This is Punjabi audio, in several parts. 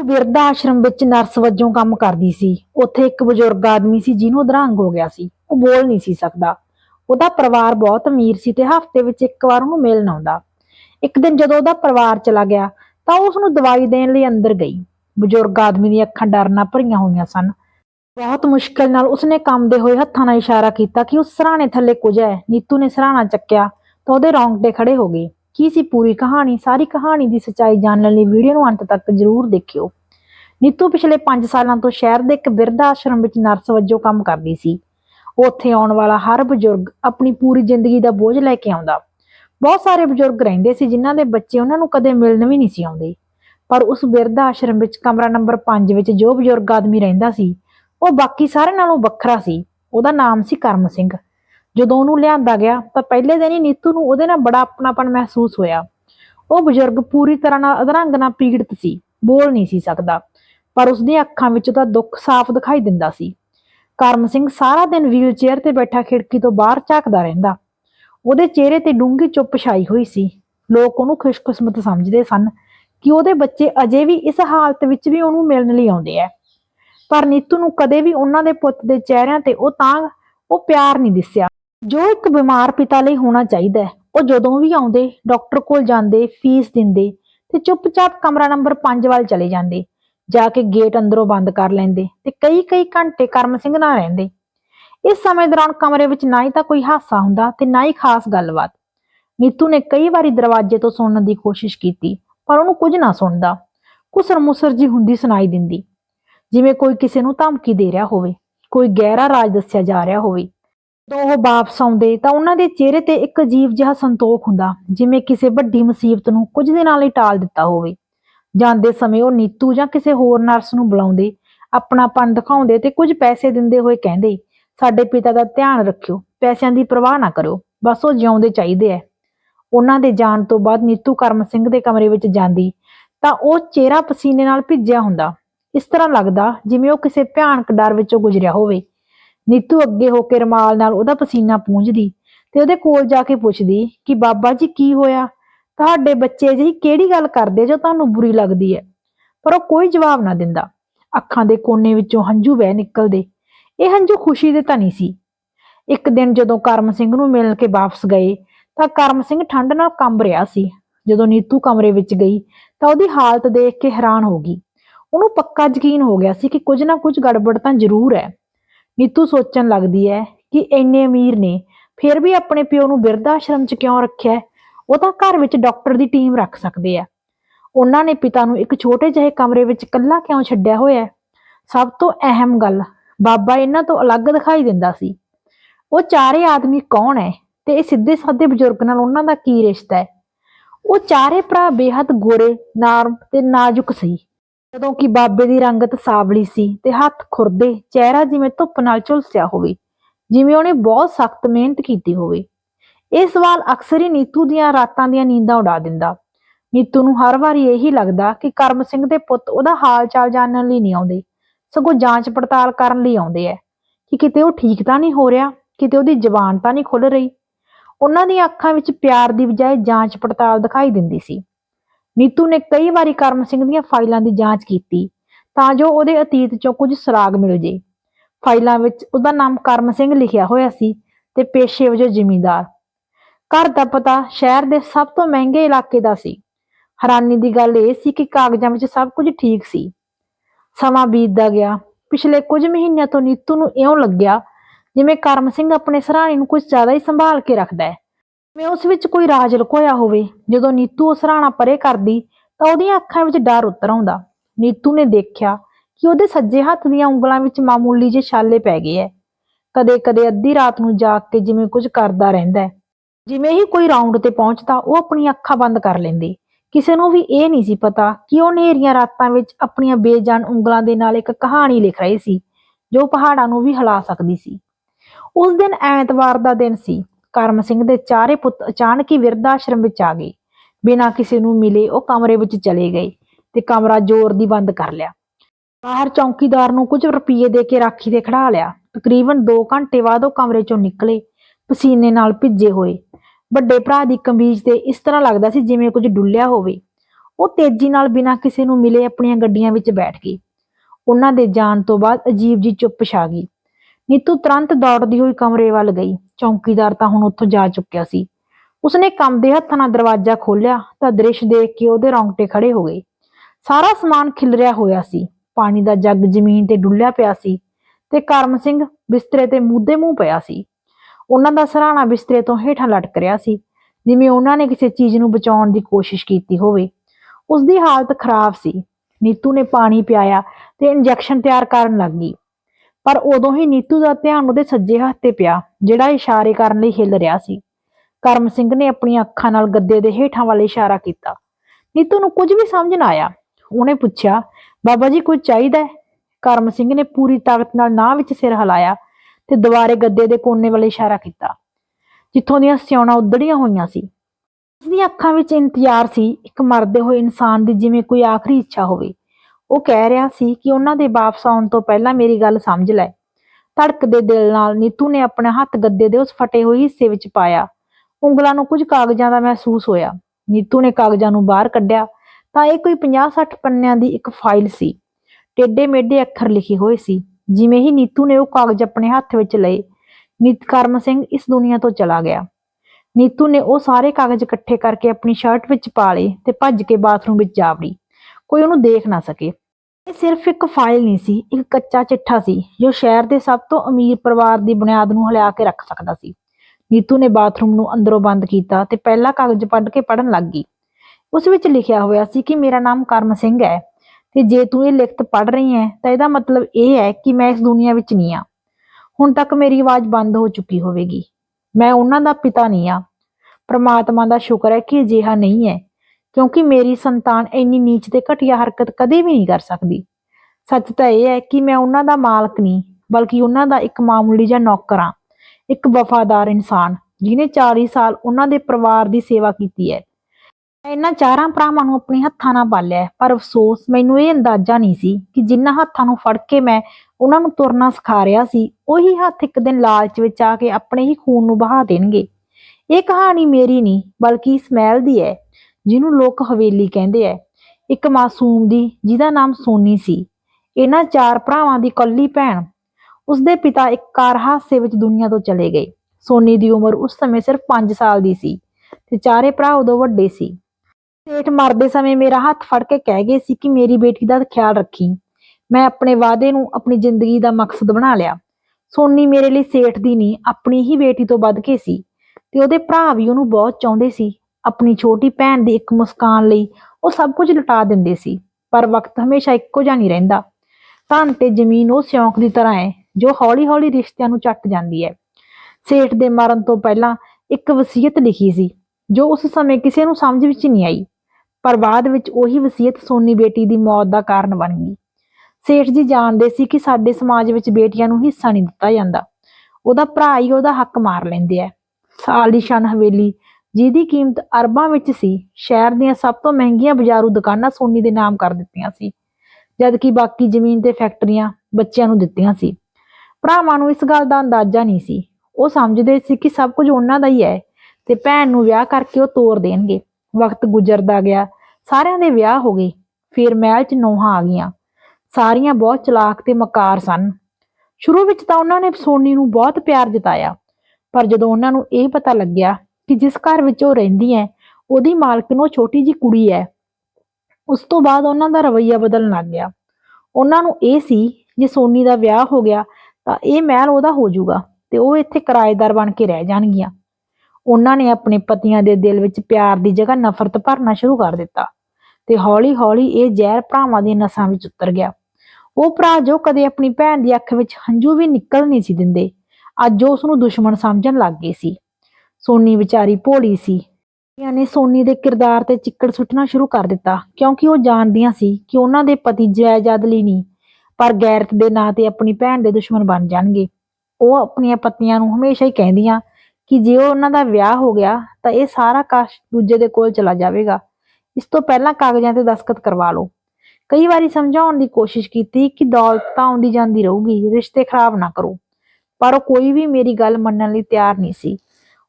ਉਹ ਬਿਰਧ ਆਸ਼ਰਮ ਵਿੱਚ ਨਰਸ ਵਜੋਂ ਕੰਮ ਕਰਦੀ ਸੀ। ਉੱਥੇ ਇੱਕ ਬਜ਼ੁਰਗ ਆਦਮੀ ਸੀ ਜਿਹਨੂੰ ਅਧਰੰਗ ਹੋ ਗਿਆ ਸੀ। ਉਹ ਬੋਲ ਨਹੀਂ ਸੀ ਸਕਦਾ। ਉਹਦਾ ਪਰਿਵਾਰ ਬਹੁਤ ਅਮੀਰ ਸੀ ਤੇ ਹਫ਼ਤੇ ਵਿੱਚ ਇੱਕ ਵਾਰ ਉਹਨੂੰ ਮਿਲਣ ਆਉਂਦਾ। ਇੱਕ ਦਿਨ ਜਦੋਂ ਉਹਦਾ ਪਰਿਵਾਰ ਚਲਾ ਗਿਆ, ਤਾਂ ਉਹ ਉਸਨੂੰ ਦਵਾਈ ਦੇਣ ਲਈ ਅੰਦਰ ਗਈ। ਬਜ਼ੁਰਗ ਆਦਮੀ ਦੀਆਂ ਅੱਖਾਂ ਡਰ ਨਾਲ ਭਰੀਆਂ ਹੋਈਆਂ ਸਨ। ਬਹੁਤ ਮੁਸ਼ਕਲ ਨਾਲ ਉਸਨੇ ਕੰਬਦੇ ਹੋਏ ਹੱਥਾਂ ਨਾਲ ਇਸ਼ਾਰਾ ਕੀਤਾ ਕਿ ਉਸ ਸਰਾਣੇ ਥੱਲੇ ਕੁਝ ਹੈ। ਨੀਤੂ ਨੇ ਸਰਾਣਾ ਚੱਕਿਆ ਤਾਂ ਉਹਦੇ ਰੌਂਗਟੇ ਖੜੇ ਹੋ ਗਏ। ਕੀ ਸੀ ਪੂਰੀ ਕਹਾਣੀ? ਸਾਰੀ ਕਹਾਣੀ ਦੀ ਸੱਚਾਈ ਜਾਣਨ ਲਈ ਵੀਡੀਓ ਨੂੰ ਅੰਤ ਤੱਕ ਜ਼ਰੂਰ ਦੇਖਿਓ। ਨੀਤੂ ਪਿਛਲੇ 5 ਸਾਲਾਂ ਤੋਂ ਸ਼ਹਿਰ ਦੇ ਇੱਕ ਬਿਰਧ ਆਸ਼ਰਮ ਵਿੱਚ ਨਰਸ ਵਜੋਂ ਕੰਮ ਕਰਦੀ ਸੀ। ਉੱਥੇ ਆਉਣ ਵਾਲਾ ਹਰ ਬਜ਼ੁਰਗ ਆਪਣੀ ਪੂਰੀ ਜ਼ਿੰਦਗੀ ਦਾ ਬੋਝ ਲੈ ਕੇ ਆਉਂਦਾ। ਬਹੁਤ ਸਾਰੇ ਬਜ਼ੁਰਗ ਰਹਿੰਦੇ ਸੀ ਜਿਨ੍ਹਾਂ ਦੇ ਬੱਚੇ ਉਹਨਾਂ ਨੂੰ ਕਦੇ ਮਿਲਣ ਵੀ ਨਹੀਂ ਸੀ ਆਉਂਦੇ। ਪਰ ਉਸ ਬਿਰਧ ਆਸ਼ਰਮ ਵਿੱਚ ਕਮਰਾ ਨੰਬਰ 5 ਵਿੱਚ ਜੋ ਬਜ਼ੁਰਗ ਆਦਮੀ ਰਹਿੰਦਾ ਸੀ, ਉਹ ਬਾਕੀ ਸਾਰੇ ਨਾਲੋਂ ਵੱਖਰਾ ਸੀ। ਉਹਦਾ ਨਾਮ ਸੀ ਕਰਮ ਸਿੰਘ। ਜਦੋਂ ਉਹਨੂੰ ਲਿਆਂਦਾ ਗਿਆ, ਤਾਂ ਪਹਿਲੇ ਦਿਨ ਹੀ ਨੀਤੂ ਨੂੰ ਉਹਦੇ ਨਾਲ ਬੜਾ ਆਪਣਾਪਨ ਮਹਿਸੂਸ ਹੋਇਆ। ਉਹ ਬਜ਼ੁਰਗ ਪੂਰੀ ਤਰ੍ਹਾਂ ਨਾਲ ਅਧਰੰਗ ਨਾਲ ਪੀੜਤ ਸੀ, ਬੋਲ ਨਹੀਂ ਸੀ ਸਕਦਾ, ਪਰ ਉਸਦੀਆਂ ਅੱਖਾਂ ਵਿੱਚ ਉਹਦਾ ਦੁੱਖ ਸਾਫ਼ ਦਿਖਾਈ ਦਿੰਦਾ ਸੀ। ਕਰਮ ਸਿੰਘ ਸਾਰਾ ਦਿਨ ਵੀਲਚੇਅਰ ਤੇ ਬੈਠਾ ਖਿੜਕੀ ਤੋਂ ਬਾਹਰ ਝਾਕਦਾ ਰਹਿੰਦਾ। ਉਹਦੇ ਚਿਹਰੇ ਤੇ ਡੂੰਘੀ ਚੁੱਪ ਛਾਈ ਹੋਈ ਸੀ। ਲੋਕ ਉਹਨੂੰ ਖੁਸ਼ਕਿਸਮਤ ਸਮਝਦੇ ਸਨ ਕਿ ਉਹਦੇ ਬੱਚੇ ਅਜੇ ਵੀ ਇਸ ਹਾਲਤ ਵਿੱਚ ਵੀ ਉਹਨੂੰ ਮਿਲਣ ਲਈ ਆਉਂਦੇ ਐ ਪਰ ਨੀਤੂ ਨੂੰ ਕਦੇ ਵੀ ਉਹਨਾਂ ਦੇ ਪੁੱਤ ਦੇ ਚਿਹਰਿਆਂ ਤੇ ਉਹ ਤਾਂ ਉਹ ਪਿਆਰ ਨਹੀਂ ਦਿਸਿਆ। ਜੋ ਇੱਕ ਬਿਮਾਰ ਪਿਤਾ ਲਈ ਹੋਣਾ ਚਾਹੀਦਾ ਹੈ, ਉਹ ਜਦੋਂ ਵੀ ਆਉਂਦੇ, ਡਾਕਟਰ ਕੋਲ ਜਾਂਦੇ, ਫੀਸ ਦਿੰਦੇ ਤੇ ਚੁੱਪਚਾਪ ਕਮਰਾ ਨੰਬਰ 5 ਵੱਲ ਚਲੇ ਜਾਂਦੇ, ਜਾ ਕੇ ਗੇਟ ਅੰਦਰੋਂ ਬੰਦ ਕਰ ਲੈਂਦੇ ਤੇ ਕਈ ਕਈ ਘੰਟੇ ਕਰਮ ਸਿੰਘ ਨਾਲ ਰਹਿੰਦੇ। ਇਸ ਸਮੇਂ ਦੌਰਾਨ ਕਮਰੇ ਵਿੱਚ ਨਾ ਹੀ ਤਾਂ ਕੋਈ ਹਾਸਾ ਹੁੰਦਾ ਤੇ ਨਾ ਹੀ ਖਾਸ ਗੱਲਬਾਤ। ਨੀਤੂ ਨੇ ਕਈ ਵਾਰੀ ਦਰਵਾਜ਼ੇ ਤੋਂ ਸੁਣਨ ਦੀ ਕੋਸ਼ਿਸ਼ ਕੀਤੀ, ਪਰ ਉਹਨੂੰ ਕੁਝ ਨਾ ਸੁਣਦਾ। ਕੁਸਰ ਮੁਸਰ ਜੀ ਹੁੰਦੀ ਸੁਣਾਈ ਦਿੰਦੀ। ਜਿਵੇਂ ਕੋਈ ਕਿਸੇ ਨੂੰ ਧਮਕੀ ਦੇ ਰਿਹਾ ਹੋਵੇ, ਕੋਈ ਗਹਿਰਾ ਰਾਜ ਦੱਸਿਆ ਜਾ ਰਿਹਾ ਹੋਵੇ। ਜਦੋਂ ਉਹ ਵਾਪਸ ਆਉਂਦੇ, ਤਾਂ ਉਹਨਾਂ ਦੇ ਚਿਹਰੇ ਤੇ ਇੱਕ ਅਜੀਬ ਜਿਹਾ ਸੰਤੋਖ ਹੁੰਦਾ, ਜਿਵੇਂ ਕਿਸੇ ਵੱਡੀ ਮੁਸੀਬਤ ਨੂੰ ਕੁਝ ਦਿਨਾਂ ਲਈ ਟਾਲ ਦਿੱਤਾ ਹੋਵੇ। ਜਾਂਦੇ ਸਮੇਂ ਉਹ ਨੀਤੂ ਜਾਂ ਕਿਸੇ ਹੋਰ ਨਰਸ ਨੂੰ ਬੁਲਾਉਂਦੇ ਆਪਣਾਪਨ ਦਿਖਾਉਂਦੇ ਤੇ ਕੁਝ ਪੈਸੇ ਦਿੰਦੇ ਹੋਏ ਕਹਿੰਦੇ, ਸਾਡੇ ਪਿਤਾ ਦਾ ਧਿਆਨ ਰੱਖਿਓ, ਪੈਸਿਆਂ ਦੀ ਪਰਵਾਹ ਨਾ ਕਰੋ ਬਸ ਉਹ ਜਿਉਂਦੇ ਚਾਹੀਦੇ ਐ। ਉਹਨਾਂ ਦੇ ਜਾਣ ਤੋਂ ਬਾਅਦ ਨੀਤੂ ਕਰਮ ਸਿੰਘ ਦੇ ਕਮਰੇ ਵਿੱਚ ਜਾਂਦੀ, ਤਾਂ ਉਹ ਚਿਹਰਾ ਪਸੀਨੇ ਨਾਲ ਭਿੱਜਿਆ ਹੁੰਦਾ। ਇਸ ਤਰ੍ਹਾਂ ਲੱਗਦਾ ਜਿਵੇਂ ਉਹ ਕਿਸੇ ਭਿਆਨਕ ਡਰ ਵਿੱਚੋਂ ਗੁਜ਼ਰਿਆ ਹੋਵੇ। ਨੀਤੂ ਅੱਗੇ ਹੋ ਕੇ ਰਮਾਲ ਨਾਲ ਉਹਦਾ ਪਸੀਨਾ ਪੂੰਝਦੀ ਤੇ ਉਹਦੇ ਕੋਲ ਜਾ ਕੇ ਪੁੱਛਦੀ ਕਿ ਬਾਬਾ ਜੀ ਕੀ ਹੋਇਆ? ਤੁਹਾਡੇ ਬੱਚੇ ਜਿਹੀ ਕਿਹੜੀ ਗੱਲ ਕਰਦੇ ਜੋ ਤੁਹਾਨੂੰ ਬੁਰੀ ਲੱਗਦੀ ਹੈ? ਪਰ ਉਹ ਕੋਈ ਜਵਾਬ ਨਾ ਦਿੰਦਾ। ਅੱਖਾਂ ਦੇ ਕੋਨੇ ਵਿੱਚੋਂ ਹੰਝੂ ਵਹਿ ਨਿਕਲਦੇ। ਇਹ ਹੰਝੂ ਖੁਸ਼ੀ ਦੇ ਤਾਂ ਨਹੀਂ ਸੀ। ਇੱਕ ਦਿਨ ਜਦੋਂ ਕਰਮ ਸਿੰਘ ਨੂੰ ਮਿਲ ਕੇ ਵਾਪਸ ਗਏ, ਤਾਂ ਕਰਮ ਸਿੰਘ ਠੰਡ ਨਾਲ ਕੰਬ ਰਿਹਾ ਸੀ। ਜਦੋਂ ਨੀਤੂ ਕਮਰੇ ਵਿੱਚ ਗਈ, ਤਾਂ ਉਹਦੀ ਹਾਲਤ ਦੇਖ ਕੇ ਹੈਰਾਨ ਹੋ ਗਈ। ਉਹਨੂੰ ਪੱਕਾ ਯਕੀਨ ਹੋ ਗਿਆ ਸੀ ਕਿ ਕੁਝ ਨਾ ਕੁਝ ਗੜਬੜ ਤਾਂ ਜ਼ਰੂਰ ਹੈ। ਨੀਤੂ ਸੋਚਣ ਲੱਗਦੀ ਹੈ ਕਿ ਇੰਨੇ ਅਮੀਰ ਨੇ, ਫਿਰ ਵੀ ਆਪਣੇ ਪਿਓ ਨੂੰ ਬਿਰਧ ਆਸ਼ਰਮ 'ਚ ਕਿਉਂ ਰੱਖਿਆ ਉਹ ਤਾਂ ਘਰ ਵਿੱਚ ਡਾਕਟਰ ਦੀ ਟੀਮ ਰੱਖ ਸਕਦੇ ਆ। ਉਹਨਾਂ ਨੇ ਪਿਤਾ ਨੂੰ ਇੱਕ ਛੋਟੇ ਜਿਹੇ ਕਮਰੇ ਵਿੱਚ ਇਕੱਲਾ ਕਿਉਂ ਛੱਡਿਆ ਹੋਇਆ ਸਭ ਤੋਂ ਅਹਿਮ ਗੱਲ, ਬਾਬਾ ਇਹਨਾਂ ਤੋਂ ਅਲੱਗ ਦਿਖਾਈ ਦਿੰਦਾ ਸੀ। ਉਹ ਚਾਰੇ ਆਦਮੀ ਕੌਣ ਹੈ ਤੇ ਇਹ ਸਿੱਧੇ ਸਾਦੇ ਬਜ਼ੁਰਗ ਨਾਲ ਉਹਨਾਂ ਦਾ ਕੀ ਰਿਸ਼ਤਾ ਹੈ? ਉਹ ਚਾਰੇ ਭਰਾ ਬੇਹੱਦ ਗੋਰੇ, ਨਾਰਮ ਤੇ ਨਾਜ਼ੁਕ ਸੀ। ਜਦੋਂ ਕਿ ਬਾਬੇ ਦੀ ਰੰਗਤ ਸਾਵਲੀ ਸੀ ਤੇ ਹੱਥ ਖੁਰਦੇ, ਚਿਹਰਾ ਜਿਵੇਂ ਧੁੱਪ ਨਾਲ ਝੁਲਸਿਆ ਹੋਵੇ, ਜਿਵੇਂ ਉਹਨੇ ਬਹੁਤ ਸਖਤ ਮਿਹਨਤ ਕੀਤੀ ਹੋਵੇ। ਇਹ ਸਵਾਲ ਅਕਸਰ ਹੀ ਨੀਤੂ ਦੀਆਂ ਰਾਤਾਂ ਦੀਆਂ ਨੀਂਦਾਂ ਉਡਾ ਦਿੰਦਾ। ਨੀਤੂ ਨੂੰ ਹਰ ਵਾਰੀ ਇਹੀ ਲੱਗਦਾ ਕਿ ਕਰਮ ਸਿੰਘ ਦੇ ਪੁੱਤ ਉਹਦਾ ਹਾਲ ਚਾਲ ਜਾਣਨ ਲਈ ਨਹੀਂ ਆਉਂਦੇ, ਸਗੋਂ ਜਾਂਚ ਪੜਤਾਲ ਕਰਨ ਲਈ ਆਉਂਦੇ ਐ, ਕਿ ਕਿਤੇ ਉਹ ਠੀਕ ਤਾਂ ਨਹੀਂ ਹੋ ਰਿਹਾ, ਕਿਤੇ ਉਹਦੀ ਜ਼ੁਬਾਨ ਤਾਂ ਨਹੀਂ ਖੁੱਲ ਰਹੀ। ਉਹਨਾਂ ਦੀਆਂ ਅੱਖਾਂ ਵਿੱਚ ਪਿਆਰ ਦੀ ਬਜਾਏ ਜਾਂਚ ਪੜਤਾਲ ਦਿਖਾਈ ਦਿੰਦੀ ਸੀ। ਨੀਤੂ ਨੇ ਕਈ ਵਾਰੀ ਕਰਮ ਸਿੰਘ ਦੀਆਂ ਫਾਈਲਾਂ ਦੀ ਜਾਂਚ ਕੀਤੀ ਤਾਂ ਜੋ ਉਹਦੇ ਅਤੀਤ ਚੋਂ ਕੁਝ ਸੁਰਾਗ ਮਿਲ ਜੇ। ਫਾਈਲਾਂ ਵਿੱਚ ਉਹਦਾ ਨਾਮ ਕਰਮ ਸਿੰਘ ਲਿਖਿਆ ਹੋਇਆ ਸੀ ਤੇ ਪੇਸ਼ੇ ਵਜੋਂ ਜ਼ਿਮੀਂਦਾਰ। ਘਰ ਦਾ ਪਤਾ ਸ਼ਹਿਰ ਦੇ ਸਭ ਤੋਂ ਮਹਿੰਗੇ ਇਲਾਕੇ ਦਾ ਸੀ। ਹੈਰਾਨੀ ਦੀ ਗੱਲ ਇਹ ਸੀ ਕਿ ਕਾਗਜ਼ਾਂ ਵਿੱਚ ਸਭ ਕੁਝ ਠੀਕ ਸੀ। ਸਮਾਂ ਬੀਤਦਾ ਗਿਆ। ਪਿਛਲੇ ਕੁਝ ਮਹੀਨਿਆਂ ਤੋਂ ਨੀਤੂ ਨੂੰ ਇਉਂ ਲੱਗਿਆ ਜਿਵੇਂ ਕਰਮ ਸਿੰਘ ਆਪਣੇ ਸਰਾਣੇ ਨੂੰ ਕੁਝ ਜ਼ਿਆਦਾ ਹੀ ਸੰਭਾਲ ਕੇ ਰੱਖਦਾ ਹੈ। ਜਿਵੇਂ ਉਸ ਵਿੱਚ ਕੋਈ ਰਾਜ ਲੁਕੋਇਆ ਹੋਵੇ, ਜਦੋਂ ਨੀਤੂ ਉਹ ਸਰਾਣਾ ਪਰੇ ਕਰਦੀ, ਤਾਂ ਉਹਦੀਆਂ ਅੱਖਾਂ ਵਿੱਚ ਡਰ ਉਤਰ ਆਉਂਦਾ। ਨੀਤੂ ਨੇ ਦੇਖਿਆ ਕਿ ਉਹਦੇ ਸੱਜੇ ਹੱਥ ਦੀਆਂ ਉਂਗਲਾਂ ਵਿੱਚ ਮਾਮੂਲੀ ਜਿਹੇ ਛਾਲੇ ਪੈ ਗਏ ਐ। ਕਦੇ-ਕਦੇ ਅੱਧੀ ਰਾਤ ਨੂੰ ਜਾਗ ਕੇ ਜਿਵੇਂ ਕੁਝ ਕਰਦਾ ਰਹਿੰਦਾ ਹੈ ਜਿਵੇਂ ਹੀ ਕੋਈ ਰਾਉਂਡ ਤੇ ਪਹੁੰਚਦਾ, ਉਹ ਆਪਣੀਆਂ ਅੱਖਾਂ ਬੰਦ ਕਰ ਲੈਂਦੀ। ਕਿਸੇ ਨੂੰ ਵੀ ਇਹ ਨਹੀਂ ਸੀ ਪਤਾ ਕਿ ਉਹ ਨੇਰੀਆਂ ਰਾਤਾਂ ਵਿੱਚ ਆਪਣੀਆਂ ਬੇਜਾਨ ਉਂਗਲਾਂ ਦੇ ਨਾਲ ਇੱਕ ਕਹਾਣੀ ਲਿਖ ਰਹੀ ਸੀ, ਜੋ ਪਹਾੜਾਂ ਨੂੰ ਵੀ ਹਿਲਾ ਸਕਦੀ ਸੀ। ਉਸ ਦਿਨ ਐਤਵਾਰ ਦਾ ਦਿਨ ਸੀ। ਕਰਮ ਸਿੰਘ ਦੇ ਚਾਰੇ ਪੁੱਤ ਅਚਾਨਕ ਹੀ ਵਿਰਧ ਆਸ਼ਰਮ ਵਿੱਚ ਆ ਗਏ। ਬਿਨਾਂ ਕਿਸੇ ਨੂੰ ਮਿਲੇ ਉਹ ਕਮਰੇ ਵਿੱਚ ਚਲੇ ਗਏ ਤੇ ਕਮਰਾ ਜ਼ੋਰ ਦੀ ਬੰਦ ਕਰ ਲਿਆ। ਬਾਹਰ ਚੌਕੀਦਾਰ ਨੂੰ ਕੁਝ ਰੁਪਏ ਦੇ ਕੇ ਰਾਖੀ ਤੇ ਖੜਾ ਲਿਆ। ਤਕਰੀਬਨ 2 ਘੰਟੇ ਬਾਅਦ ਉਹ ਕਮਰੇ ਚੋਂ ਨਿਕਲੇ, ਪਸੀਨੇ ਨਾਲ ਭਿੱਜੇ ਹੋਏ। ਵੱਡੇ ਭਰਾ ਦੀ ਕਮੀਜ਼ ਤੇ ਇਸ ਤਰ੍ਹਾਂ ਲੱਗਦਾ ਸੀ ਜਿਵੇਂ ਕੁਝ ਡੁੱਲਿਆ ਹੋਵੇ। ਉਹ ਤੇਜ਼ੀ ਨਾਲ ਬਿਨਾਂ ਕਿਸੇ ਨੂੰ ਮਿਲੇ ਆਪਣੀਆਂ ਗੱਡੀਆਂ ਵਿੱਚ ਬੈਠ ਗਈ। ਉਹਨਾਂ ਦੇ ਜਾਣ ਤੋਂ ਬਾਅਦ ਅਜੀਬ ਜੀ ਚੁੱਪ ਛਾ ਗਈ। ਨੀਤੂ ਤੁਰੰਤ ਦੌੜਦੀ ਹੋਈ ਕਮਰੇ ਵੱਲ ਗਈ। ਚੌਂਕੀਦਾਰ ਤਾਂ ਹੁਣ ਉੱਥੋਂ ਜਾ ਚੁੱਕਿਆ ਸੀ। ਉਸਨੇ ਕੰਬਦੇ ਹੱਥਾਂ ਨਾਲ ਦਰਵਾਜ਼ਾ ਖੋਲ੍ਹਿਆ ਤਾਂ ਦ੍ਰਿਸ਼ ਦੇਖ ਕੇ ਉਹਦੇ ਰੌਂਗਟੇ ਖੜੇ ਹੋ ਗਏ। ਸਾਰਾ ਸਮਾਨ ਖਿਲਰਿਆ ਹੋਇਆ ਸੀ। ਪਾਣੀ ਦਾ ਜੱਗ ਜ਼ਮੀਨ ਤੇ ਡੁੱਲਿਆ ਪਿਆ ਸੀ ਤੇ ਕਰਮ ਸਿੰਘ ਬਿਸਤਰੇ ਤੇ ਮੂਧੇ ਮੂੰਹ ਪਿਆ ਸੀ। ਉਹਨਾਂ ਦਾ ਸਰਾਣਾ ਬਿਸਤਰੇ ਤੋਂ ਹੇਠਾਂ ਲਟਕ ਰਿਹਾ ਸੀ, ਜਿਵੇਂ ਉਹਨਾਂ ਨੇ ਕਿਸੇ ਚੀਜ਼ ਨੂੰ ਬਚਾਉਣ ਦੀ ਕੋਸ਼ਿਸ਼ ਕੀਤੀ ਹੋਵੇ। ਉਸ ਦੀ ਹਾਲਤ ਖਰਾਬ ਸੀ। ਨੀਤੂ ਨੇ ਪਾਣੀ ਪਿਆਇਆ ਤੇ ਇੰਜੈਕਸ਼ਨ ਤਿਆਰ ਕਰਨ ਲੱਗ ਗਈ। ਪਰ ਉਦੋਂ ਹੀ ਨੀਤੂ ਦਾ ਧਿਆਨ ਉਹਦੇ ਸੱਜੇ ਹੱਥ ਤੇ ਪਿਆ, ਜਿਹੜਾ ਇਸ਼ਾਰੇ ਕਰਨ ਲਈ ਹਿੱਲ ਰਿਹਾ ਸੀ। ਕਰਮ ਸਿੰਘ ਨੇ ਆਪਣੀਆਂ ਅੱਖਾਂ ਨਾਲ ਗੱਦੇ ਦੇ ਹੇਠਾਂ ਵੱਲ ਇਸ਼ਾਰਾ ਕੀਤਾ। ਨੀਤੂ ਨੂੰ ਕੁਝ ਵੀ ਸਮਝ ਨਾ ਆਇਆ। ਉਹਨੇ ਪੁੱਛਿਆ, ਬਾਬਾ ਜੀ ਕੁਝ ਚਾਹੀਦਾ ਹੈ? ਕਰਮ ਸਿੰਘ ਨੇ ਪੂਰੀ ਤਾਕਤ ਨਾਲ ਨਾਹ ਵਿੱਚ ਸਿਰ ਹਿਲਾਇਆ ਤੇ ਦੁਬਾਰੇ ਗੱਦੇ ਦੇ ਕੋਨੇ ਵੱਲ ਇਸ਼ਾਰਾ ਕੀਤਾ, ਜਿੱਥੋਂ ਦੀਆਂ ਸਿਉਣਾ ਉਧੜੀਆਂ ਹੋਈਆਂ ਸੀ। ਉਸ ਦੀਆਂ ਅੱਖਾਂ ਵਿੱਚ ਇੰਤਜ਼ਾਰ ਸੀ, ਇੱਕ ਮਰਦੇ ਹੋਏ ਇਨਸਾਨ ਦੀ ਜਿਵੇਂ ਕੋਈ ਆਖਰੀ ਇੱਛਾ ਹੋਵੇ। ਉਹ ਕਹਿ ਰਿਹਾ ਸੀ ਕਿ ਉਹਨਾਂ ਦੇ ਵਾਪਸ ਆਉਣ ਤੋਂ ਪਹਿਲਾਂ ਮੇਰੀ ਗੱਲ ਸਮਝ ਲੈ। ਧੜਕਦੇ ਦਿਲ ਨਾਲ ਨੀਤੂ ਨੇ ਆਪਣਾ ਹੱਥ ਗੱਦੇ ਦੇ ਉਸ ਫਟੇ ਹੋਏ ਹਿੱਸੇ ਵਿੱਚ ਪਾਇਆ। ਉਂਗਲਾਂ ਨੂੰ ਕੁਝ ਕਾਗਜ਼ਾਂ ਦਾ ਮਹਿਸੂਸ ਹੋਇਆ। ਨੀਤੂ ਨੇ ਕਾਗਜ਼ਾਂ ਨੂੰ ਬਾਹਰ ਕੱਢਿਆ ਤਾਂ ਇਹ ਕੋਈ 50-60 ਪੰਨਿਆਂ ਦੀ ਇੱਕ ਫਾਈਲ ਸੀ। ਟੇਡੇ ਮੇਡੇ ਅੱਖਰ ਲਿਖੇ ਹੋਏ ਸੀ। ਜਿਵੇਂ ਹੀ ਨੀਤੂ ਨੇ ਉਹ ਕਾਗਜ਼ ਆਪਣੇ ਹੱਥ ਵਿੱਚ ਲਏ ਨਿਤ ਕਰਮ ਸਿੰਘ ਇਸ ਦੁਨੀਆ ਤੋਂ ਚਲਾ ਗਿਆ। ਨੀਤੂ ਨੇ ਉਹ ਸਾਰੇ ਕਾਗਜ਼ ਇਕੱਠੇ ਕਰਕੇ ਆਪਣੀ ਸ਼ਰਟ ਵਿੱਚ ਪਾ ਲਏ ਤੇ ਭੱਜ ਕੇ ਬਾਥਰੂਮ ਵਿੱਚ ਜਾ ਵੜੀ। ਕੋਈ ਉਹਨੂੰ ਦੇਖ ਨਾ ਸਕੇ। ਇਹ ਸਿਰਫ ਇੱਕ ਫਾਈਲ ਨਹੀਂ ਸੀ, ਇੱਕ ਕੱਚਾ ਚਿੱਠਾ ਸੀ, ਜੋ ਸ਼ਹਿਰ ਦੇ ਸਭ ਤੋਂ ਅਮੀਰ ਪਰਿਵਾਰ ਦੀ ਬੁਨਿਆਦ ਨੂੰ ਹਿਲਾ ਕੇ ਰੱਖ ਸਕਦਾ ਸੀ। ਨੀਤੂ ਨੇ ਬਾਥਰੂਮ ਨੂੰ ਅੰਦਰੋਂ ਬੰਦ ਕੀਤਾ ਤੇ ਪਹਿਲਾ ਕਾਗਜ਼ ਪੜ੍ਹ ਕੇ ਪੜਨ ਲੱਗ ਗਈ। ਉਸ ਵਿੱਚ ਲਿਖਿਆ ਹੋਇਆ ਸੀ ਕਿ ਮੇਰਾ ਨਾਮ ਕਰਮ ਸਿੰਘ ਹੈ ਤੇ ਜੇ ਤੂੰ ਇਹ ਲਿਖਤ ਪੜ੍ਹ ਰਹੀ ਹੈ, ਤਾਂ ਇਹਦਾ ਮਤਲਬ ਇਹ ਹੈ ਕਿ ਮੈਂ ਇਸ ਦੁਨੀਆ ਵਿੱਚ ਨਹੀਂ ਆ ਹੁਣ ਤੱਕ ਮੇਰੀ ਆਵਾਜ਼ ਬੰਦ ਹੋ ਚੁੱਕੀ ਹੋਵੇਗੀ। ਮੈਂ ਉਹਨਾਂ ਦਾ ਪਿਤਾ ਨਹੀਂ ਆ ਪ੍ਰਮਾਤਮਾ ਦਾ ਸ਼ੁਕਰ ਹੈ ਕਿ ਅਜਿਹਾ ਨਹੀਂ ਹੈ। ਕਿਉਂਕਿ ਮੇਰੀ ਸੰਤਾਨ ਇੰਨੀ ਨੀਚ ਤੇ ਘਟੀਆ ਹਰਕਤ ਕਦੇ ਵੀ ਨਹੀਂ ਕਰ ਸਕਦੀ। ਸੱਚ ਤਾਂ ਇਹ ਹੈ ਕਿ ਮੈਂ ਉਹਨਾਂ ਦਾ ਮਾਲਕ ਨਹੀਂ, ਬਲਕਿ ਉਹਨਾਂ ਦਾ ਇੱਕ ਮਾਮੂਲੀ ਜਿਹਾ ਨੌਕਰ ਹਾਂ ਇੱਕ ਵਫਾਦਾਰ ਇਨਸਾਨ ਜਿਨੇ 40 ਸਾਲ ਉਹਨਾਂ ਦੇ ਪਰਿਵਾਰ ਦੀ ਸੇਵਾ ਕੀਤੀ ਹੈ। ਮੈਂ ਇਹਨਾਂ ਚਾਰਾਂ ਭਰਾਵਾਂ ਨੂੰ ਆਪਣੇ ਹੱਥਾਂ ਨਾਲ ਪਾਲਿਆ ਪਰ ਅਫਸੋਸ ਮੈਨੂੰ ਇਹ ਅੰਦਾਜ਼ਾ ਨਹੀਂ ਸੀ ਕਿ ਜਿਨ੍ਹਾਂ ਹੱਥਾਂ ਨੂੰ ਫੜ ਕੇ ਮੈਂ ਉਹਨਾਂ ਨੂੰ ਤੁਰਨਾ ਸਿਖਾ ਰਿਹਾ ਸੀ, ਉਹੀ ਹੱਥ ਇੱਕ ਦਿਨ ਲਾਲਚ ਵਿੱਚ ਆ ਕੇ ਆਪਣੇ ਹੀ ਖੂਨ ਨੂੰ ਬਹਾ ਦੇਣਗੇ। ਇਹ ਕਹਾਣੀ ਮੇਰੀ ਨਹੀਂ, ਬਲਕਿ ਇਸਮੈਲ ਦੀ ਹੈ। ਜਿਹਨੂੰ ਲੋਕ ਹਵੇਲੀ ਕਹਿੰਦੇ ਐ ਇੱਕ ਮਾਸੂਮ ਦੀ, ਜਿਹਦਾ ਨਾਮ ਸੋਨੀ ਸੀ। ਇਹਨਾਂ ਚਾਰ ਭਰਾਵਾਂ ਦੀ ਇਕੱਲੀ ਭੈਣ, ਉਸਦੇ ਪਿਤਾ ਇੱਕ ਕਾਰ ਹਾਦਸੇ ਵਿੱਚ ਦੁਨੀਆ ਤੋਂ ਚਲੇ ਗਏ। ਸੋਨੀ ਦੀ ਉਮਰ ਉਸ ਸਮੇਂ ਸਿਰਫ 5 ਸਾਲ ਦੀ ਸੀ ਤੇ ਚਾਰੇ ਭਰਾ ਉਦੋਂ ਵੱਡੇ ਸੀ। ਸੇਠ ਮਰਦੇ ਸਮੇਂ ਮੇਰਾ ਹੱਥ ਫੜ ਕੇ ਕਹਿ ਗਏ ਸੀ ਕਿ ਮੇਰੀ ਬੇਟੀ ਦਾ ਖਿਆਲ ਰੱਖੀ। ਮੈਂ ਆਪਣੇ ਵਾਅਦੇ ਨੂੰ ਆਪਣੀ ਜ਼ਿੰਦਗੀ ਦਾ ਮਕਸਦ ਬਣਾ ਲਿਆ। ਸੋਨੀ ਮੇਰੇ ਲਈ ਸੇਠ ਦੀ ਨਹੀਂ ਆਪਣੀ ਹੀ ਬੇਟੀ ਤੋਂ ਵੱਧ ਕੇ ਸੀ ਤੇ ਉਹਦੇ ਭਰਾ ਵੀ ਉਹਨੂੰ ਬਹੁਤ ਚਾਹੁੰਦੇ ਸੀ। ਆਪਣੀ ਛੋਟੀ ਭੈਣ ਦੀ ਇੱਕ ਮੁਸਕਾਨ ਲਈ ਉਹ ਸਭ ਕੁਝ ਲੁਟਾ ਦਿੰਦੇ ਸੀ, ਪਰ ਵਕਤ ਹਮੇਸ਼ਾ ਇੱਕੋ ਜਿਹਾ ਨਹੀਂ ਰਹਿੰਦਾ। ਧਨ ਤੇ ਜ਼ਮੀਨ ਉਹ ਸਿਉਂਕ ਦੀ ਤਰ੍ਹਾਂ ਹੈ, ਜੋ ਹੌਲੀ-ਹੌਲੀ ਰਿਸ਼ਤਿਆਂ ਨੂੰ ਚੱਟ ਜਾਂਦੀ ਹੈ। ਸੇਠ ਦੇ ਮਰਨ ਤੋਂ ਪਹਿਲਾਂ ਇੱਕ ਵਸੀਅਤ ਲਿਖੀ ਸੀ, ਜੋ ਉਸ ਸਮੇਂ ਕਿਸੇ ਨੂੰ ਸਮਝ ਵਿੱਚ ਨਹੀਂ ਆਈ, ਪਰ ਬਾਅਦ ਵਿੱਚ ਉਹੀ ਵਸੀਅਤ ਸੋਨੀ ਬੇਟੀ ਦੀ ਮੌਤ ਦਾ ਕਾਰਨ ਬਣ ਗਈ। ਸੇਠ ਜੀ ਜਾਣਦੇ ਸੀ ਕਿ ਸਾਡੇ ਸਮਾਜ ਵਿੱਚ ਬੇਟੀਆਂ ਨੂੰ ਹਿੱਸਾ ਨਹੀਂ ਦਿੱਤਾ ਜਾਂਦਾ। ਉਹਦਾ ਭਰਾ ਹੀ ਉਹਦਾ ਹੱਕ ਮਾਰ ਲੈਂਦੇ ਆ। ਸਾਲੀਸ਼ਾਨ ਹਵੇਲੀ ਜਿਹਦੀ ਕੀਮਤ ਅਰਬਾਂ ਵਿੱਚ ਸੀ, ਸ਼ਹਿਰ ਦੀਆਂ ਸਭ ਤੋਂ ਮਹਿੰਗੀਆਂ ਬਾਜ਼ਾਰੂ ਦੁਕਾਨਾਂ ਸੋਨੀ ਦੇ ਨਾਮ ਕਰ ਦਿੱਤੀਆਂ ਸੀ, ਜਦਕਿ ਬਾਕੀ ਜ਼ਮੀਨ ਤੇ ਫੈਕਟਰੀਆਂ ਬੱਚਿਆਂ ਨੂੰ ਦਿੱਤੀਆਂ ਸੀ। ਭਰਾਵਾਂ ਨੂੰ ਇਸ ਗੱਲ ਦਾ ਅੰਦਾਜ਼ਾ ਨਹੀਂ ਸੀ। ਉਹ ਸਮਝਦੇ ਸੀ ਕਿ ਸਭ ਕੁਝ ਉਹਨਾਂ ਦਾ ਹੀ ਹੈ ਤੇ ਭੈਣ ਨੂੰ ਵਿਆਹ ਕਰਕੇ ਉਹ ਤੋਰ ਦੇਣਗੇ। ਵਕਤ ਗੁਜ਼ਰਦਾ ਗਿਆ, ਸਾਰਿਆਂ ਦੇ ਵਿਆਹ ਹੋ ਗਏ, ਫਿਰ ਮਹਿਲ 'ਚ ਨੋਹਾਂ ਆ ਗਈਆਂ। ਸਾਰੀਆਂ ਬਹੁਤ ਚਲਾਕ ਤੇ ਮਕਾਰ ਸਨ। ਸ਼ੁਰੂ ਵਿੱਚ ਤਾਂ ਉਹਨਾਂ ਨੇ ਸੋਨੀ ਨੂੰ ਬਹੁਤ ਪਿਆਰ ਜਤਾਇਆ, ਪਰ ਜਦੋਂ ਉਹਨਾਂ ਨੂੰ ਇਹ ਪਤਾ ਲੱਗਿਆ ਕਿ ਜਿਸ ਘਰ ਵਿੱਚ ਉਹ ਰਹਿੰਦੀ ਹੈ, ਉਹਦੀ ਮਾਲਕਨ ਉਹ ਛੋਟੀ ਜੀ ਕੁੜੀ ਹੈ। ਉਸ ਤੋਂ ਬਾਅਦ ਉਹਨਾਂ ਦਾ ਰਵੱਈਆ ਬਦਲਣ ਲੱਗ ਗਿਆ। ਉਹਨਾਂ ਨੂੰ ਇਹ ਸੀ, ਜੇ ਸੋਨੀ ਦਾ ਵਿਆਹ ਹੋ ਗਿਆ, ਤਾਂ ਇਹ ਮਹਿਲ ਉਹਦਾ ਹੋ ਜਾਊਗਾ ਤੇ ਉਹ ਇੱਥੇ ਕਿਰਾਏਦਾਰ ਬਣ ਕੇ ਰਹਿ ਜਾਣਗੀਆਂ। ਉਹਨਾਂ ਨੇ ਆਪਣੇ ਪਤੀਆਂ ਦੇ ਦਿਲ ਵਿੱਚ ਪਿਆਰ ਦੀ ਜਗ੍ਹਾ ਨਫ਼ਰਤ ਭਰਨਾ ਸ਼ੁਰੂ ਕਰ ਦਿੱਤਾ ਤੇ ਹੌਲੀ-ਹੌਲੀ ਇਹ ਜ਼ਹਿਰ ਭਰਾਵਾਂ ਦੀਆਂ ਨਸਾਂ ਵਿੱਚ ਉਤਰ ਗਿਆ। ਉਹ ਭਰਾ ਜੋ ਕਦੇ ਆਪਣੀ ਭੈਣ ਦੀ ਅੱਖ ਵਿੱਚ ਹੰਝੂ ਵੀ ਨਿਕਲ ਨਹੀਂ ਸੀ ਦਿੰਦੇ, ਅੱਜ ਉਹ ਉਸ ਨੂੰ ਦੁਸ਼ਮਣ ਸਮਝਣ ਲੱਗ ਗਏ ਸੀ। ਸੋਨੀ ਵਿਚਾਰੀ ਭੋਲੀ ਸੀ। ਧੀਆਂ ਨੇ ਸੋਨੀ ਦੇ ਕਿਰਦਾਰ ਤੇ ਚਿੱਕੜ ਸੁੱਟਣਾ ਸ਼ੁਰੂ ਕਰ ਦਿੱਤਾ, ਕਿਉਂਕਿ ਉਹ ਜਾਣਦੀਆਂ ਸੀ ਕਿ ਉਹਨਾਂ ਦੇ ਪਤੀ ਜਾਇਦਾਦ ਲਈ ਨਹੀਂ ਪਰ ਗੈਰਤ ਦੇ ਨਾਂ ਤੇ ਆਪਣੀ ਭੈਣ ਦੇ ਦੁਸ਼ਮਣ ਬਣ ਜਾਣਗੇ। ਉਹ ਆਪਣੀਆਂ ਪਤਨੀਆਂ ਨੂੰ ਹਮੇਸ਼ਾ ਹੀ ਕਹਿੰਦੀਆਂ ਕਿ ਜੇ ਉਹਨਾਂ ਦਾ ਵਿਆਹ ਹੋ ਗਿਆ, ਤਾਂ ਇਹ ਸਾਰਾ ਕਾਸ਼ ਦੂਜੇ ਦੇ ਕੋਲ ਚਲਾ ਜਾਵੇਗਾ। ਇਸ ਤੋਂ ਪਹਿਲਾਂ ਕਾਗਜ਼ਾਂ ਤੇ ਦਸਖਤ ਕਰਵਾ ਲਓ। ਕਈ ਵਾਰੀ ਸਮਝਾਉਣ ਦੀ ਕੋਸ਼ਿਸ਼ ਕੀਤੀ ਕਿ ਦੌਲਤ ਤਾਂ ਆਉਂਦੀ ਜਾਂਦੀ ਰਹੂਗੀ, ਰਿਸ਼ਤੇ ਖਰਾਬ ਨਾ ਕਰੋ, ਪਰ ਉਹ ਕੋਈ ਵੀ ਮੇਰੀ ਗੱਲ ਮੰਨਣ ਲਈ ਤਿਆਰ ਨਹੀਂ ਸੀ।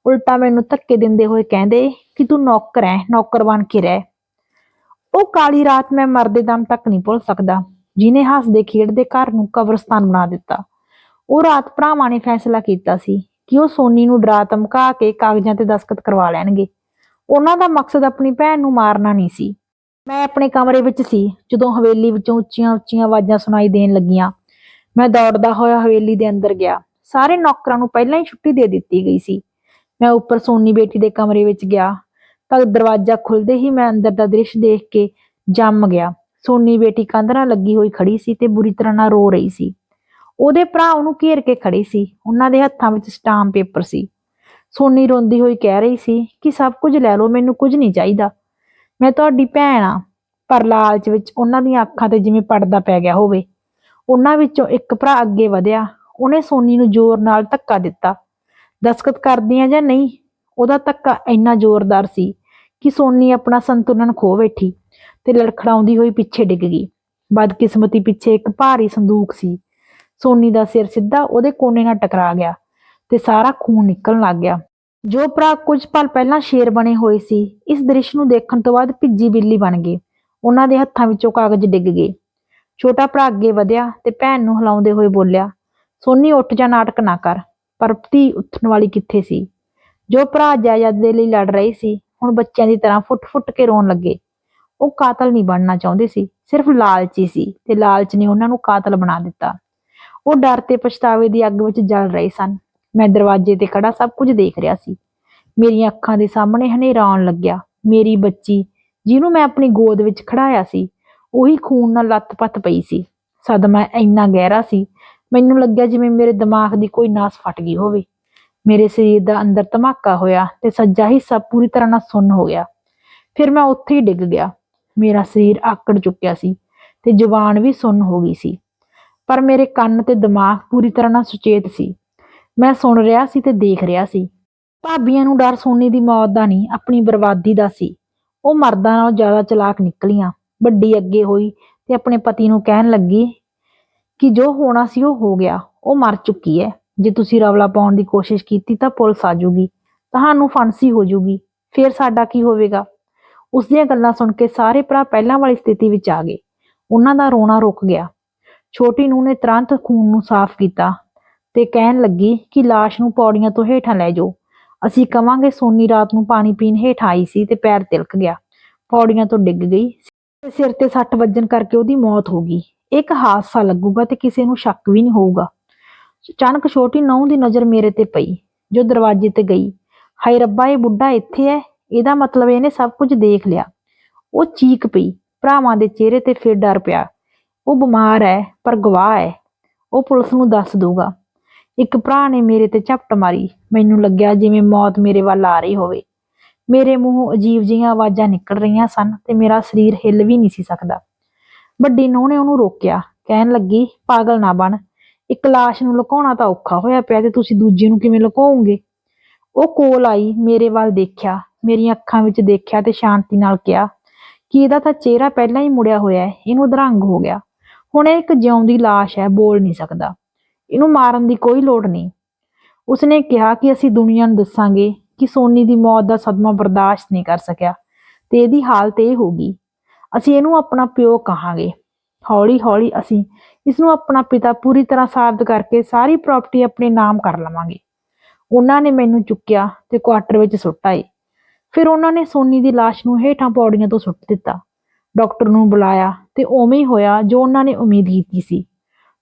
ਉਲਟਾ ਮੈਨੂੰ ਧੱਕੇ ਦਿੰਦੇ ਹੋਏ ਕਹਿੰਦੇ ਕਿ ਤੂੰ ਨੌਕਰ ਹੈ ਨੌਕਰ ਬਣ ਕੇ ਰਹਿ। ਉਹ ਕਾਲੀ ਰਾਤ ਮੈਂ ਮਰਦੇ ਦਮ ਤੱਕ ਨਹੀਂ ਭੁੱਲ ਸਕਦਾ ਜਿਨੇ ਹੱਸਦੇ ਖੇਡਦੇ ਘਰ ਨੂੰ ਕਬਰਸਤਾਨ ਬਣਾ ਦਿੱਤਾ। ਉਹ ਰਾਤ ਭਰਾਵਾਂ ਨੇ ਫੈਸਲਾ ਕੀਤਾ ਸੀ ਕਿ ਉਹ ਸੋਨੀ ਨੂੰ ਡਰਾ ਧਮਕਾ ਕੇ ਕਾਗਜ਼ਾਂ ਤੇ ਦਸਖਤ ਕਰਵਾ ਲੈਣਗੇ। ਉਹਨਾਂ ਦਾ ਮਕਸਦ ਆਪਣੀ ਭੈਣ ਨੂੰ ਮਾਰਨਾ ਨਹੀਂ ਸੀ। ਮੈਂ ਆਪਣੇ ਕਮਰੇ ਵਿੱਚ ਸੀ, ਜਦੋਂ ਹਵੇਲੀ ਵਿੱਚੋਂ ਉੱਚੀਆਂ ਉੱਚੀਆਂ ਆਵਾਜ਼ਾਂ ਸੁਣਾਈ ਦੇਣ ਲੱਗੀਆਂ। ਮੈਂ ਦੌੜਦਾ ਹੋਇਆ ਹਵੇਲੀ ਦੇ ਅੰਦਰ ਗਿਆ। ਸਾਰੇ ਨੌਕਰਾਂ ਨੂੰ ਪਹਿਲਾਂ ਹੀ ਛੁੱਟੀ ਦੇ ਦਿੱਤੀ ਗਈ ਸੀ। ਮੈਂ ਉੱਪਰ ਸੋਨੀ ਬੇਟੀ ਦੇ ਕਮਰੇ ਵਿੱਚ ਗਿਆ ਤਾਂ ਦਰਵਾਜ਼ਾ ਖੁੱਲਦੇ ਹੀ ਮੈਂ ਅੰਦਰ ਦਾ ਦ੍ਰਿਸ਼ ਦੇਖ ਕੇ ਜੰਮ ਗਿਆ। ਸੋਨੀ ਬੇਟੀ ਕੰਧ ਨਾਲ ਲੱਗੀ ਹੋਈ ਖੜੀ ਸੀ ਤੇ ਬੁਰੀ ਤਰ੍ਹਾਂ ਨਾਲ ਰੋ ਰਹੀ ਸੀ। ਉਹਦੇ ਭਰਾ ਉਹਨੂੰ ਘੇਰ ਕੇ ਖੜੇ ਸੀ। ਉਹਨਾਂ ਦੇ ਹੱਥਾਂ ਵਿੱਚ ਸਟਾਮ ਪੇਪਰ ਸੀ। ਸੋਨੀ ਰੋਂਦੀ ਹੋਈ ਕਹਿ ਰਹੀ ਸੀ ਕਿ ਸਭ ਕੁਝ ਲੈ ਲਓ, ਮੈਨੂੰ ਕੁਝ ਨਹੀਂ ਚਾਹੀਦਾ। ਮੈਂ ਤੁਹਾਡੀ ਭੈਣ ਆ, ਪਰ ਲਾਲਚ ਵਿੱਚ ਉਹਨਾਂ ਦੀਆਂ ਅੱਖਾਂ ਤੇ ਜਿਵੇਂ ਪਰਦਾ ਪੈ ਗਿਆ ਹੋਵੇ। ਉਹਨਾਂ ਵਿੱਚੋਂ ਇੱਕ ਭਰਾ ਅੱਗੇ ਵਧਿਆ। ਉਹਨੇ ਸੋਨੀ ਨੂੰ ਜ਼ੋਰ ਨਾਲ ਧੱਕਾ ਦਿੱਤਾ। ਦਸਖਤ ਕਰਦੀ ਕਰਦੀਆਂ ਜਾਂ ਨਹੀਂ? ਉਹਦਾ ਧੱਕਾ ਇੰਨਾ ਜ਼ੋਰਦਾਰ ਸੀ ਕਿ ਸੋਨੀ ਆਪਣਾ ਸੰਤੁਲਨ ਖੋ ਬੈਠੀ ਤੇ ਲੜਖੜਾਉਂਦੀ ਹੋਈ ਪਿੱਛੇ ਡਿੱਗ ਗਈ। ਬਦਕਿਸਮਤੀ ਪਿੱਛੇ ਇੱਕ ਭਾਰੀ ਸੰਦੂਕ ਸੀ। ਸੋਨੀ ਦਾ ਸਿਰ ਸਿੱਧਾ ਉਹਦੇ ਕੋਨੇ ਨਾਲ ਟਕਰਾ ਗਿਆ ਤੇ ਸਾਰਾ ਖੂਨ ਨਿਕਲਣ ਲੱਗ ਗਿਆ। ਜੋ ਭਰਾ ਕੁਝ ਪਲ ਪਹਿਲਾਂ ਸ਼ੇਰ ਬਣੇ ਹੋਏ ਸੀ, ਇਸ ਦ੍ਰਿਸ਼ ਨੂੰ ਦੇਖਣ ਤੋਂ ਬਾਅਦ ਭਿੱਜੀ ਬਿੱਲੀ ਬਣ ਗਏ। ਉਹਨਾਂ ਦੇ ਹੱਥਾਂ ਵਿੱਚੋਂ ਕਾਗਜ਼ ਡਿੱਗ ਗਏ। ਛੋਟਾ ਭਰਾ ਅੱਗੇ ਵਧਿਆ ਤੇ ਭੈਣ ਨੂੰ ਹਿਲਾਉਂਦੇ ਹੋਏ ਬੋਲਿਆ, ਸੋਨੀ, ਉੱਠ ਜਾ ਨਾਟਕ ਨਾ ਕਰ। ਪਰਪਤੀ ਉੱਠਣ ਵਾਲੀ ਕਿੱਥੇ ਸੀ? ਜੋ ਭਰਾ ਜਾਇਦਾਦ ਦੇ ਲਈ ਲੜ ਰਹੇ ਸੀ, ਹੁਣ ਬੱਚਿਆਂ ਦੀ ਤਰ੍ਹਾਂ ਫੁੱਟ-ਫੁੱਟ ਕੇ ਰੋਣ ਲੱਗੇ। ਉਹ ਕਾਤਲ ਨਹੀਂ ਬਣਨਾ ਚਾਹੁੰਦੇ ਸੀ, ਸਿਰਫ ਲਾਲਚੀ ਸੀ ਤੇ ਲਾਲਚ ਨੇ ਉਹਨਾਂ ਨੂੰ ਕਾਤਲ ਬਣਾ ਦਿੱਤਾ। ਉਹ ਡਰ ਤੇ ਪਛਤਾਵੇ ਦੀ ਅੱਗ ਵਿੱਚ ਜਲ ਰਹੇ ਸਨ। ਮੈਂ ਦਰਵਾਜ਼ੇ ਤੇ ਖੜਾ ਸਭ ਕੁਝ ਦੇਖ ਰਿਹਾ ਸੀ। ਮੇਰੀਆਂ ਅੱਖਾਂ ਦੇ ਸਾਹਮਣੇ ਹਨੇਰਾ ਆਉਣ ਲੱਗਿਆ। ਮੇਰੀ ਬੱਚੀ, ਜਿਹਨੂੰ ਮੈਂ ਆਪਣੀ ਗੋਦ ਵਿੱਚ ਖੜਾਇਆ ਸੀ, ਉਹੀ ਖੂਨ ਨਾਲ ਲੱਤ-ਪੱਤ ਪਈ ਸੀ। ਸਦਮਾ ਇੰਨਾ ਗਹਿਰਾ ਸੀ ਮੈਨੂੰ ਲੱਗਿਆ ਜਿਵੇਂ ਮੇਰੇ ਦਿਮਾਗ ਦੀ ਕੋਈ ਨਾਸ ਫਟ ਗਈ ਹੋਵੇ। ਮੇਰੇ ਸਰੀਰ ਦਾ ਅੰਦਰ ਧਮਾਕਾ ਹੋਇਆ ਤੇ ਸੱਜਾ ਹਿੱਸਾ ਪੂਰੀ ਤਰ੍ਹਾਂ ਨਾਲ ਸੁੰਨ ਹੋ ਗਿਆ। ਫਿਰ ਮੈਂ ਉੱਥੇ ਹੀ ਡਿੱਗ ਗਿਆ। ਮੇਰਾ ਸਰੀਰ ਆਕੜ ਚੁੱਕਿਆ ਸੀ ਤੇ ਜ਼ੁਬਾਨ ਵੀ ਸੁੰਨ ਹੋ ਗਈ ਸੀ। ਪਰ ਮੇਰੇ ਕੰਨ ਤੇ ਦਿਮਾਗ ਪੂਰੀ ਤਰ੍ਹਾਂ ਨਾਲ ਸੁਚੇਤ ਸੀ। ਮੈਂ ਸੁਣ ਰਿਹਾ ਸੀ ਤੇ ਦੇਖ ਰਿਹਾ ਸੀ। ਭਾਬੀਆਂ ਨੂੰ ਡਰ ਸੋਨੀ ਦੀ ਮੌਤ ਦਾ ਨਹੀਂ, ਆਪਣੀ ਬਰਬਾਦੀ ਦਾ ਸੀ। ਉਹ ਮਰਦਾਂ ਨਾਲੋਂ ਜ਼ਿਆਦਾ ਚਲਾਕ ਨਿਕਲੀਆਂ। ਵੱਡੀ ਅੱਗੇ ਹੋਈ ਤੇ ਆਪਣੇ ਪਤੀ ਨੂੰ ਕਹਿਣ ਲੱਗੀ ਕਿ ਜੋ ਹੋਣਾ ਸੀ ਉਹ ਹੋ ਗਿਆ, ਉਹ ਮਰ ਚੁੱਕੀ ਹੈ। ਜੇ ਤੁਸੀਂ ਰਵਲਾ ਪਾਉਣ ਦੀ ਕੋਸ਼ਿਸ਼ ਕੀਤੀ ਤਾਂ ਪੁਲਿਸ ਆ ਜੂਗੀ, ਤੁਹਾਨੂੰ ਫਾਂਸੀ ਹੋ ਜਾਊਗੀ ਫਿਰ ਸਾਡਾ ਕੀ ਹੋਵੇਗਾ? ਉਸ ਦੀਆਂ ਗੱਲਾਂ ਸੁਣ ਕੇ ਸਾਰੇ ਭਰਾ ਪਹਿਲਾਂ ਵਾਲੀ ਸਥਿਤੀ ਵਿੱਚ ਆ ਗਏ। ਉਹਨਾਂ ਦਾ ਰੋਣਾ ਰੁਕ ਗਿਆ। ਛੋਟੀ ਨੂੰ ਨੇ ਤੁਰੰਤ ਖੂਨ ਨੂੰ ਸਾਫ਼ ਕੀਤਾ ਤੇ ਕਹਿਣ ਲੱਗੀ ਕਿ ਲਾਸ਼ ਨੂੰ ਪੌੜੀਆਂ ਤੋਂ ਹੇਠਾਂ ਲੈ ਜਾਓ। ਅਸੀਂ ਕਵਾਂਗੇ ਸੋਨੀ ਰਾਤ ਨੂੰ ਪਾਣੀ ਪੀਣ ਹੇਠ ਆਈ ਸੀ ਤੇ ਪੈਰ ਤਿਲਕ ਗਿਆ। ਪੌੜੀਆਂ ਤੋਂ ਡਿੱਗ ਗਈ। ਸਿਰ ਤੇ ਸੱਟ ਵੱਜਣ ਕਰਕੇ ਉਹਦੀ ਮੌਤ ਹੋ ਗਈ। ਇੱਕ ਹਾਦਸਾ ਲੱਗੂਗਾ ਤੇ ਕਿਸੇ ਨੂੰ ਸ਼ੱਕ ਵੀ ਨਹੀਂ ਹੋਊਗਾ। ਅਚਾਨਕ ਛੋਟੀ ਨੌਂ ਦੀ ਨਜ਼ਰ ਮੇਰੇ ਤੇ ਪਈ, ਜੋ ਦਰਵਾਜ਼ੇ ਤੇ ਗਈ। ਹਾਏ ਰੱਬਾ, ਇਹ ਬੁੱਢਾ ਇੱਥੇ ਹੈ? ਇਹਦਾ ਮਤਲਬ ਇਹਨੇ ਸਭ ਕੁਝ ਦੇਖ ਲਿਆ। ਉਹ ਚੀਕ ਪਈ, ਭਰਾਵਾਂ ਦੇ ਚਿਹਰੇ ਤੇ ਫਿਰ ਡਰ ਪਿਆ। ਉਹ ਬਿਮਾਰ ਹੈ, ਪਰ ਗਵਾਹ ਹੈ। ਉਹ ਪੁਲਿਸ ਨੂੰ ਦੱਸ ਦਊਗਾ। ਇੱਕ ਭਰਾ ਨੇ ਮੇਰੇ ਤੇ ਝਪਟ ਮਾਰੀ। ਮੈਨੂੰ ਲੱਗਿਆ ਜਿਵੇਂ ਮੌਤ ਮੇਰੇ ਵੱਲ ਆ ਰਹੀ ਹੋਵੇ। ਮੇਰੇ ਮੂੰਹੋਂ ਅਜੀਬ ਜਿਹੀਆਂ ਆਵਾਜ਼ਾਂ ਨਿਕਲ ਰਹੀਆਂ ਸਨ ਤੇ ਮੇਰਾ ਸਰੀਰ ਹਿੱਲ ਵੀ ਨਹੀਂ ਸੀ ਸਕਦਾ। ਵੱਡੀ ਨੂੰਹ ਨੇ ਉਹਨੂੰ ਰੋਕਿਆ, ਕਹਿਣ ਲੱਗੀ, ਪਾਗਲ ਨਾ ਬਣ, ਇੱਕ ਲਾਸ਼ ਨੂੰ ਲੁਕਾਉਣਾ ਤਾਂ ਔਖਾ ਹੋਇਆ ਪਿਆ ਤੇ ਤੁਸੀਂ ਦੂਜੇ ਨੂੰ ਕਿਵੇਂ ਲੁਕਾਓਗੇ? ਉਹ ਕੋਲ ਆਈ, ਮੇਰੇ ਵੱਲ ਦੇਖਿਆ, ਮੇਰੀਆਂ ਅੱਖਾਂ ਵਿੱਚ ਦੇਖਿਆ ਤੇ ਸ਼ਾਂਤੀ ਨਾਲ ਕਿਹਾ, ਕਿ ਇਹਦਾ ਤਾਂ ਚਿਹਰਾ ਪਹਿਲਾਂ ਹੀ ਮੁੜਿਆ ਹੋਇਆ ਹੈ, ਇਹਨੂੰ ਅਧਰੰਗ ਹੋ ਗਿਆ। ਹੁਣ ਇਹ ਇੱਕ ਜਿਉਂਦੀ ਲਾਸ਼ ਹੈ, ਬੋਲ ਨਹੀਂ ਸਕਦਾ। ਇਹਨੂੰ ਮਾਰਨ ਦੀ ਕੋਈ ਲੋੜ ਨਹੀਂ। ਉਸਨੇ ਕਿਹਾ ਕਿ ਅਸੀਂ ਦੁਨੀਆ ਨੂੰ ਦੱਸਾਂਗੇ ਕਿ ਸੋਨੀ ਦੀ ਮੌਤ ਦਾ ਸਦਮਾ ਬਰਦਾਸ਼ਤ ਨਹੀਂ ਕਰ ਸਕਿਆ ਤੇ ਇਹਦੀ ਹਾਲਤ ਇਹ ਹੋ ਗਈ ਅਸੀਂ ਇਹਨੂੰ ਆਪਣਾ ਪਿਓ ਕਹਾਂਗੇ। ਹੌਲੀ ਹੌਲੀ ਅਸੀਂ ਇਸ ਨੂੰ ਆਪਣਾ ਪਿਤਾ ਪੂਰੀ ਤਰ੍ਹਾਂ ਸਾਬਤ ਕਰਕੇ ਸਾਰੀ ਪ੍ਰਾਪਰਟੀ ਆਪਣੇ ਨਾਮ ਕਰ ਲਵਾਂਗੇ। ਉਹਨਾਂ ਨੇ ਮੈਨੂੰ ਚੁੱਕਿਆ ਤੇ ਕੁਆਟਰ ਵਿੱਚ ਸੁੱਟ ਆਏ। ਫਿਰ ਉਹਨਾਂ ਨੇ ਸੋਨੀ ਦੀ ਲਾਸ਼ ਨੂੰ ਹੇਠਾਂ ਪੌੜੀਆਂ ਤੋਂ ਸੁੱਟ ਦਿੱਤਾ। ਡਾਕਟਰ ਨੂੰ ਬੁਲਾਇਆ ਤੇ ਉਵੇਂ ਹੀ ਹੋਇਆ ਜੋ ਉਹਨਾਂ ਨੇ ਉਮੀਦ ਕੀਤੀ ਸੀ।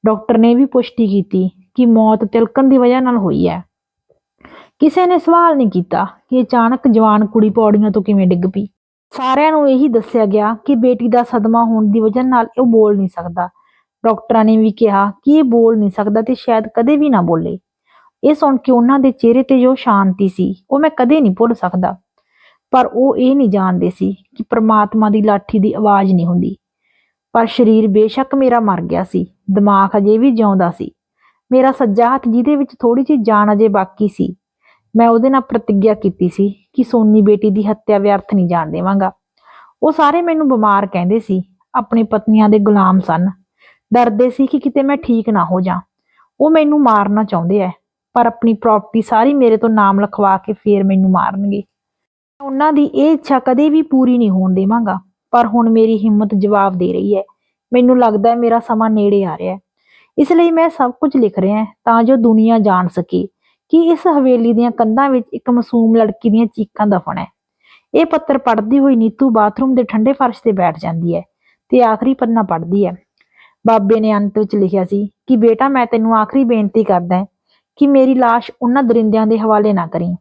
ਡਾਕਟਰ ਨੇ ਵੀ ਪੁਸ਼ਟੀ ਕੀਤੀ ਕਿ ਮੌਤ ਤਿਲਕਣ ਦੀ ਵਜ੍ਹਾ ਨਾਲ ਹੋਈ ਹੈ। ਕਿਸੇ ਨੇ ਸਵਾਲ ਨਹੀਂ ਕੀਤਾ ਕਿ ਅਚਾਨਕ ਜਵਾਨ ਕੁੜੀ ਪੌੜੀਆਂ ਤੋਂ ਕਿਵੇਂ ਡਿੱਗ ਪਈ। ਸਾਰਿਆਂ ਨੂੰ ਇਹੀ ਦੱਸਿਆ ਗਿਆ ਕਿ ਬੇਟੀ ਦਾ ਸਦਮਾ ਹੋਣ ਦੀ ਵਜ੍ਹਾ ਨਾਲ ਉਹ ਬੋਲ ਨਹੀਂ ਸਕਦਾ। ਡਾਕਟਰਾਂ ਨੇ ਵੀ ਕਿਹਾ ਕਿ ਇਹ ਬੋਲ ਨਹੀਂ ਸਕਦਾ ਤੇ ਸ਼ਾਇਦ ਕਦੇ ਵੀ ਨਾ ਬੋਲੇ। ਇਹ ਸੁਣ ਕੇ ਉਹਨਾਂ ਦੇ ਚਿਹਰੇ ਤੇ ਜੋ ਸ਼ਾਂਤੀ ਸੀ, ਉਹ ਮੈਂ ਕਦੇ ਨਹੀਂ ਭੁੱਲ ਸਕਦਾ। ਪਰ ਉਹ ਇਹ ਨਹੀਂ ਜਾਣਦੇ ਸੀ ਕਿ ਪ੍ਰਮਾਤਮਾ ਦੀ ਲਾਠੀ ਦੀ ਆਵਾਜ਼ ਨਹੀਂ ਹੁੰਦੀ। ਪਰ ਸਰੀਰ ਬੇਸ਼ੱਕ ਮੇਰਾ ਮਰ ਗਿਆ ਸੀ, ਦਿਮਾਗ ਅਜੇ ਵੀ ਜਿਉਂਦਾ ਸੀ। ਮੇਰਾ ਸੱਜਾ ਹੱਥ ਜਿਹਦੇ ਵਿੱਚ ਥੋੜੀ ਜਿਹੀ ਜਾਨ ਅਜੇ ਬਾਕੀ ਸੀ। ਮੈਂ ਉਹਦੇ ਨਾਲ ਪ੍ਰਤੀਗਿਆ ਕੀਤੀ ਸੀ ਕਿ ਸੋਨੀ ਬੇਟੀ ਦੀ ਹੱਤਿਆ ਵਿਅਰਥ ਨਹੀਂ ਜਾਣ ਦੇਵਾਂਗਾ। ਉਹ ਸਾਰੇ ਮੈਨੂੰ ਬਿਮਾਰ ਕਹਿੰਦੇ ਸੀ, ਆਪਣੀ ਪਤਨੀਆਂ ਦੇ ਗੁਲਾਮ ਸਨ। ਡਰਦੇ ਸੀ ਕਿ ਕਿਤੇ ਮੈਂ ਠੀਕ ਨਾ ਹੋ ਜਾ ਉਹ ਮੈਨੂੰ ਮਾਰਨਾ ਚਾਹੁੰਦੇ ਐ, ਪਰ ਆਪਣੀ ਪ੍ਰਾਪਰਟੀ ਸਾਰੀ ਮੇਰੇ ਤੋਂ ਨਾਮ ਲਿਖਵਾ ਕੇ ਫੇਰ ਮੈਨੂੰ ਮਾਰਨਗੇ। ਉਹਨਾਂ ਦੀ ਇਹ ਇੱਛਾ ਕਦੇ ਵੀ ਪੂਰੀ ਨਹੀਂ ਹੋਣ ਦੇਵਾਂਗਾ, ਪਰ ਹੁਣ ਮੇਰੀ ਹਿੰਮਤ ਜਵਾਬ ਦੇ ਰਹੀ ਹੈ ਮੈਨੂੰ ਲੱਗਦਾ ਹੈ ਮੇਰਾ ਸਮਾਂ ਨੇੜੇ ਆ ਰਿਹਾ ਹੈ ਇਸ ਲਈ ਮੈਂ ਸਭ ਕੁਝ ਲਿਖ ਰਿਹਾ ਹਾਂ ਤਾਂ ਜੋ ਦੁਨੀਆ ਜਾਣ ਸਕੇ। ਕਿ ਇਸ ਹਵੇਲੀ ਦੀਆਂ ਕੰਧਾਂ ਵਿੱਚ ਇੱਕ ਮਾਸੂਮ ਲੜਕੀ ਦੀਆਂ ਚੀਕਾਂ ਦਫਨ ਹੈ। ਇਹ ਪੱਤਰ ਪੜ੍ਹਦੀ ਹੋਈ ਨੀਤੂ ਬਾਥਰੂਮ ਦੇ ਠੰਡੇ ਫਰਸ਼ ਤੇ ਬੈਠ ਜਾਂਦੀ ਹੈ ਤੇ ਆਖਰੀ ਪੰਨਾ ਪੜ੍ਹਦੀ ਹੈ। ਬਾਬੇ ਨੇ ਅੰਤ ਵਿੱਚ ਲਿਖਿਆ ਸੀ ਕਿ, ਬੇਟਾ, ਮੈਂ ਤੈਨੂੰ ਆਖਰੀ ਬੇਨਤੀ ਕਰਦਾ ਕਿ ਮੇਰੀ ਲਾਸ਼ ਉਹਨਾਂ ਦਰਿੰਦਿਆਂ ਦੇ ਹਵਾਲੇ ਨਾ ਕਰੀ।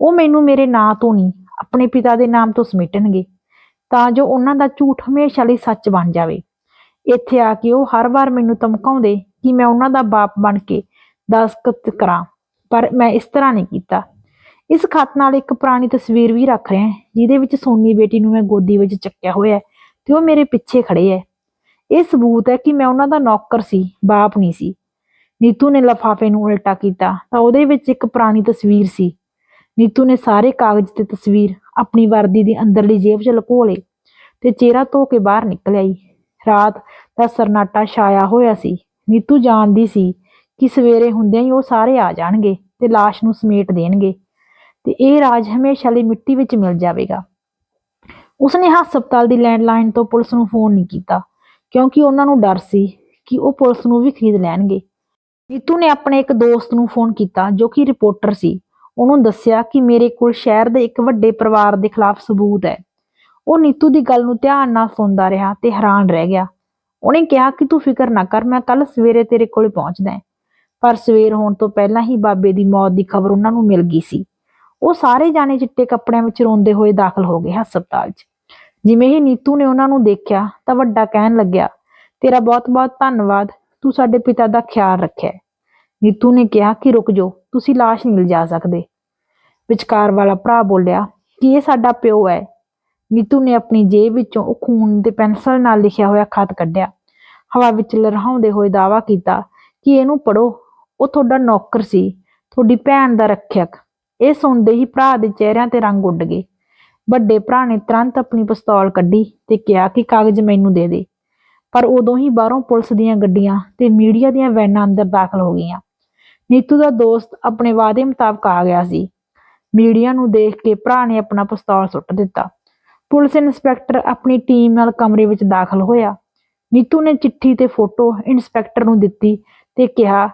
ਉਹ ਮੈਨੂੰ ਮੇਰੇ ਨਾਂ ਤੋਂ ਨਹੀਂ, ਆਪਣੇ ਪਿਤਾ ਦੇ ਨਾਮ ਤੋਂ ਸਮੇਟਣਗੇ, ਤਾਂ ਜੋ ਉਹਨਾਂ ਦਾ ਝੂਠ ਹਮੇਸ਼ਾ ਲਈ ਸੱਚ ਬਣ ਜਾਵੇ। ਇੱਥੇ ਆ ਕੇ ਉਹ ਹਰ ਵਾਰ ਮੈਨੂੰ ਧਮਕਾਉਂਦੇ ਕਿ ਮੈਂ ਉਹਨਾਂ ਦਾ ਬਾਪ ਬਣ ਕੇ ਦਸਤਖਤ ਕਰਾਂ। ਪਰ ਮੈਂ ਇਸ ਤਰ੍ਹਾਂ ਨਹੀਂ ਕੀਤਾ। ਇਸ ਖਤ ਨਾਲ ਇੱਕ ਪੁਰਾਣੀ ਤਸਵੀਰ ਵੀ ਰੱਖ ਰਿਹਾ ਜਿਹਦੇ ਵਿੱਚ ਸੋਨੀ ਬੇਟੀ ਨੂੰ ਮੈਂ ਗੋਦੀ ਵਿੱਚ ਚੱਕਿਆ ਹੋਇਆ ਹੈ ਤੇ ਉਹ ਮੇਰੇ ਪਿੱਛੇ ਖੜੇ ਹੈ। ਇਹ ਸਬੂਤ ਹੈ ਕਿ ਮੈਂ ਉਹਨਾਂ ਦਾ ਨੌਕਰ ਸੀ, ਬਾਪ ਨਹੀਂ ਸੀ। ਨੀਤੂ ਨੇ ਲਫਾਫੇ ਨੂੰ ਉਲਟਾ ਕੀਤਾ ਤਾਂ ਉਹਦੇ ਵਿੱਚ ਇੱਕ ਪੁਰਾਣੀ ਤਸਵੀਰ ਸੀ। ਨੀਤੂ ਨੇ ਸਾਰੇ ਕਾਗਜ਼ ਤੇ ਤਸਵੀਰ ਆਪਣੀ ਵਰਦੀ ਦੀ ਅੰਦਰਲੀ ਜੇਬ 'ਚ ਲੁਕੋ ਲਈ ਤੇ ਚਿਹਰਾ ਧੋ ਕੇ ਬਾਹਰ ਨਿਕਲ ਆਈ। ਰਾਤ ਦਾ ਸਰਨਾਟਾ ਛਾਇਆ ਹੋਇਆ ਸੀ। ਨੀਤੂ ਜਾਣਦੀ ਸੀ ਕਿ ਸਵੇਰੇ ਹੁੰਦਿਆਂ ਹੀ ਉਹ ਸਾਰੇ ਆ ਜਾਣਗੇ। ਤੇ ਲਾਸ਼ ਨੂੰ ਸਮੇਟ ਦੇਣਗੇ ਤੇ ਇਹ ਰਾਜ ਹਮੇਸ਼ਾ ਲਈ ਮਿੱਟੀ ਵਿੱਚ ਮਿਲ ਜਾਵੇਗਾ। ਉਸਨੇ ਹਸਪਤਾਲ ਦੀ ਲੈਂਡਲਾਈਨ ਤੋਂ ਪੁਲਿਸ ਨੂੰ ਫੋਨ ਨਹੀਂ ਕੀਤਾ, ਕਿਉਂਕਿ ਉਹਨਾਂ ਨੂੰ ਡਰ ਸੀ ਕਿ ਉਹ ਪੁਲਿਸ ਨੂੰ ਵੀ ਖਰੀਦ ਲੈਣਗੇ। ਨੀਤੂ ਨੇ ਆਪਣੇ ਇੱਕ ਦੋਸਤ ਨੂੰ ਫੋਨ ਕੀਤਾ, ਜੋ ਕਿ ਰਿਪੋਰਟਰ ਸੀ। ਉਹਨੂੰ ਦੱਸਿਆ ਕਿ ਮੇਰੇ ਕੋਲ ਸ਼ਹਿਰ ਦੇ ਇੱਕ ਵੱਡੇ ਪਰਿਵਾਰ ਦੇ ਖਿਲਾਫ ਸਬੂਤ ਹੈ। ਉਹ ਨੀਤੂ ਦੀ ਗੱਲ ਨੂੰ ਧਿਆਨ ਨਾਲ ਸੁਣਦਾ ਰਿਹਾ ਤੇ ਹੈਰਾਨ ਰਹਿ ਗਿਆ। ਉਹਨੇ ਕਿਹਾ ਕਿ ਤੂੰ ਫਿਕਰ ਨਾ ਕਰ, ਮੈਂ ਕੱਲ ਸਵੇਰੇ ਤੇਰੇ ਕੋਲ ਪਹੁੰਚਦਾ ਹਾਂ। ਪਰ ਸਵੇਰ ਹੋਣ ਤੋਂ ਪਹਿਲਾਂ ਹੀ ਬਾਬੇ ਦੀ ਮੌਤ ਦੀ ਖਬਰ ਉਹਨਾਂ ਨੂੰ ਮਿਲ ਗਈ ਸੀ। ਉਹ ਸਾਰੇ ਜਾਣੇ ਚਿੱਟੇ ਕੱਪੜਿਆਂ ਵਿੱਚ ਰੋਂਦੇ ਹੋਏ ਦਾਖਲ ਹੋ ਗਏ ਹਸਪਤਾਲ 'ਚ। ਜਿਵੇਂ ਹੀ ਨੀਤੂ ਨੇ ਉਹਨਾਂ ਨੂੰ ਦੇਖਿਆ ਤਾਂ ਵੱਡਾ ਕਹਿਣ ਲੱਗਿਆ, ਤੇਰਾ ਬਹੁਤ-ਬਹੁਤ ਧੰਨਵਾਦ, ਤੂੰ ਸਾਡੇ ਪਿਤਾ ਦਾ ਖਿਆਲ ਰੱਖਿਆ ਨੀਤੂ ਨੇ ਕਿਹਾ ਕਿ ਰੁਕ ਜਾਓ, ਤੁਸੀਂ ਲਾਸ਼ ਨਹੀਂ ਲਿਜਾ ਸਕਦੇ। ਵਿਚਕਾਰ ਵਾਲਾ ਭਰਾ ਬੋਲਿਆ, ਕਿ ਇਹ ਸਾਡਾ ਪਿਓ ਹੈ? ਨੀਤੂ ਨੇ ਆਪਣੀ ਜੇਬ ਵਿੱਚੋਂ ਉਹ ਖੂਨ ਦੇ ਪੈਨਸਲ ਨਾਲ ਲਿਖਿਆ ਹੋਇਆ ਖਤ ਕੱਢਿਆ। ਹਵਾ ਵਿੱਚ ਲਹਿਰਾਉਂਦੇ ਹੋਏ ਦਾਅਵਾ ਕੀਤਾ ਕਿ ਇਹਨੂੰ ਪੜੋ ਉਹ ਤੁਹਾਡਾ ਨੌਕਰ ਸੀ, ਤੁਹਾਡੀ ਭੈਣ ਦਾ ਰੱਖਿਅਕ। ਇਹ ਸੁਣਦੇ ਹੀ ਭਰਾ ਦੇ ਚਿਹਰਿਆਂ ਤੇ ਰੰਗ ਉੱਡ ਗਏ। ਵੱਡੇ ਭਰਾ ਨੇ ਤੁਰੰਤ ਆਪਣੀ ਪਿਸਤੌਲ ਕੱਢੀ ਤੇ ਕਿਹਾ ਕਿ ਕਾਗਜ਼ ਮੈਨੂੰ ਦੇ ਦੇ। ਪਰ ਉਦੋਂ ਹੀ ਬਾਹਰੋਂ ਪੁਲਿਸ ਦੀਆਂ ਗੱਡੀਆਂ ਤੇ ਮੀਡੀਆ ਦੀਆਂ ਵੈਨਾਂ ਅੰਦਰ ਦਾਖਲ ਹੋ ਗਈਆਂ। ਨੀਤੂ ਦਾ ਦੋਸਤ ਆਪਣੇ ਵਾਅਦੇ ਮੁਤਾਬਕ ਆ ਗਿਆ ਸੀ। ਮੀਡੀਆ ਨੂੰ ਦੇਖ ਕੇ ਭਰਾ ਨੇ ਆਪਣਾ ਪਿਸਤੌਲ ਸੁੱਟ ਦਿੱਤਾ। ਪੁਲਿਸ ਇੰਸਪੈਕਟਰ ਆਪਣੀ ਟੀਮ ਨਾਲ ਕਮਰੇ ਵਿੱਚ ਦਾਖਲ ਹੋਇਆ। ਨੀਤੂ ਨੇ ਚਿੱਠੀ ਤੇ ਫੋਟੋ ਇੰਸਪੈਕਟਰ ਨੂੰ ਦਿੱਤੀ ਤੇ ਕਿਹਾ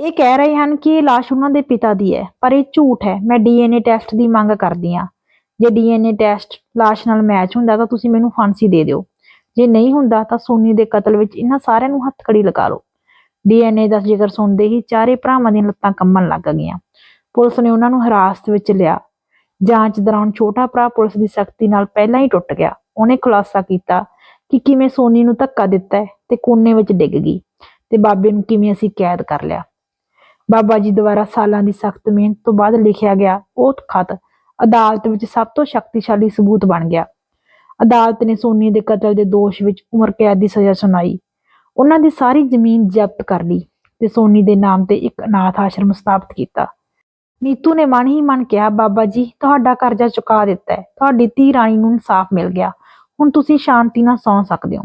ਇਹ ਕਹਿ ਰਹੇ ਹਨ ਕਿ ਇਹ ਲਾਸ਼ ਉਹਨਾਂ ਦੇ ਪਿਤਾ ਦੀ ਹੈ, ਪਰ ਇਹ ਝੂਠ ਹੈ। ਮੈਂ ਡੀਐਨਏ ਟੈਸਟ ਦੀ ਮੰਗ ਕਰਦੀ ਹਾਂ। ਜੇ ਡੀਐਨਏ ਟੈਸਟ ਲਾਸ਼ ਨਾਲ ਮੈਚ ਹੁੰਦਾ ਤਾਂ ਤੁਸੀਂ ਮੈਨੂੰ ਫਾਂਸੀ ਦੇ ਦਿਓ। ਜੇ ਨਹੀਂ ਹੁੰਦਾ ਤਾਂ ਸੋਨੀ ਦੇ ਕਤਲ ਵਿੱਚ ਇਹਨਾਂ ਸਾਰਿਆਂ ਨੂੰ ਹੱਥਕੜੀ ਲਗਾ ਲਓ। ਡੀਐਨਏ ਦਾ ਜ਼ਿਕਰ ਸੁਣਦੇ ਹੀ ਚਾਰੇ ਭਰਾਵਾਂ ਦੀਆਂ ਲੱਤਾਂ ਕੰਬਣ ਲੱਗ ਗਈਆਂ। ਪੁਲਿਸ ਨੇ ਉਹਨਾਂ ਨੂੰ ਹਿਰਾਸਤ ਵਿੱਚ ਲਿਆ। ਜਾਂਚ ਦੌਰਾਨ ਛੋਟਾ ਭਰਾ ਪੁਲਿਸ ਦੀ ਸਖਤੀ ਨਾਲ ਪਹਿਲਾਂ ਹੀ ਟੁੱਟ ਗਿਆ। ਉਹਨੇ ਖੁਲਾਸਾ ਕੀਤਾ ਕਿ ਕਿਵੇਂ ਸੋਨੀ ਨੂੰ ਧੱਕਾ ਦਿੱਤਾ ਹੈ ਤੇ ਕੋਨੇ ਵਿੱਚ ਡਿੱਗ ਗਈ ਤੇ ਬਾਬੇ ਨੂੰ ਕਿਵੇਂ ਅਸੀਂ ਕੈਦ ਕਰ ਲਿਆ। ਬਾਬਾ ਜੀ ਦੁਆਰਾ ਸਾਲਾਂ ਦੀ ਸਖਤ ਮਿਹਨਤ ਤੋਂ ਬਾਅਦ ਲਿਖਿਆ ਗਿਆ ਉਹ ਖਤ ਅਦਾਲਤ ਵਿੱਚ ਸਭ ਤੋਂ ਸ਼ਕਤੀਸ਼ਾਲੀ ਸਬੂਤ ਬਣ ਗਿਆ। ਅਦਾਲਤ ਨੇ ਸੋਨੀ ਦੇ ਕਤਲ ਦੇ ਦੋਸ਼ ਵਿੱਚ ਉਮਰ ਕੈਦ ਦੀ ਸਜ਼ਾ ਸੁਣਾਈ। ਉਹਨਾਂ ਦੀ ਸਾਰੀ ਜ਼ਮੀਨ ਜ਼ਬਤ ਕਰ ਲਈ ਤੇ ਸੋਨੀ ਦੇ ਨਾਮ ਤੇ ਇੱਕ ਅਨਾਥ ਆਸ਼ਰਮ ਸਥਾਪਿਤ ਕੀਤਾ। ਨੀਤੂ ਨੇ ਮਨ ਹੀ ਮਨ ਕਿਹਾ, ਬਾਬਾ ਜੀ, ਤੁਹਾਡਾ ਕਰਜ਼ਾ ਚੁਕਾ ਦਿੱਤਾ ਹੈ। ਤੁਹਾਡੀ ਧੀ ਰਾਣੀ ਨੂੰ ਇਨਸਾਫ ਮਿਲ ਗਿਆ। ਹੁਣ ਤੁਸੀਂ ਸ਼ਾਂਤੀ ਨਾਲ ਸੌਂ ਸਕਦੇ ਹੋ।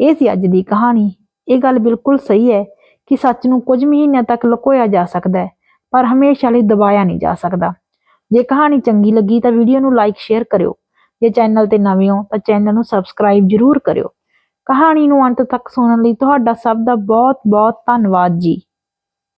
ਇਹ ਸੀ ਅੱਜ ਦੀ ਕਹਾਣੀ। ਇਹ ਗੱਲ ਬਿਲਕੁਲ ਸਹੀ ਹੈ ਕਿ ਸੱਚ ਨੂੰ ਕੁਝ ਮਹੀਨਿਆਂ ਤੱਕ ਲੁਕੋਇਆ ਜਾ ਸਕਦਾ ਹੈ, ਪਰ ਹਮੇਸ਼ਾ ਲਈ ਦਬਾਇਆ ਨਹੀਂ ਜਾ ਸਕਦਾ। ਜੇ ਕਹਾਣੀ ਚੰਗੀ ਲੱਗੀ ਤਾਂ ਵੀਡੀਓ ਨੂੰ ਲਾਈਕ, ਸ਼ੇਅਰ ਕਰਿਓ। ਜੇ ਚੈਨਲ ਤੇ ਨਵੇਂ ਹੋ ਤਾਂ ਚੈਨਲ ਨੂੰ ਸਬਸਕ੍ਰਾਈਬ ਜ਼ਰੂਰ ਕਰਿਓ। ਕਹਾਣੀ ਨੂੰ ਅੰਤ ਤੱਕ ਸੁਣਨ ਲਈ ਤੁਹਾਡਾ ਸਭ ਦਾ ਬਹੁਤ ਬਹੁਤ ਧੰਨਵਾਦ ਜੀ।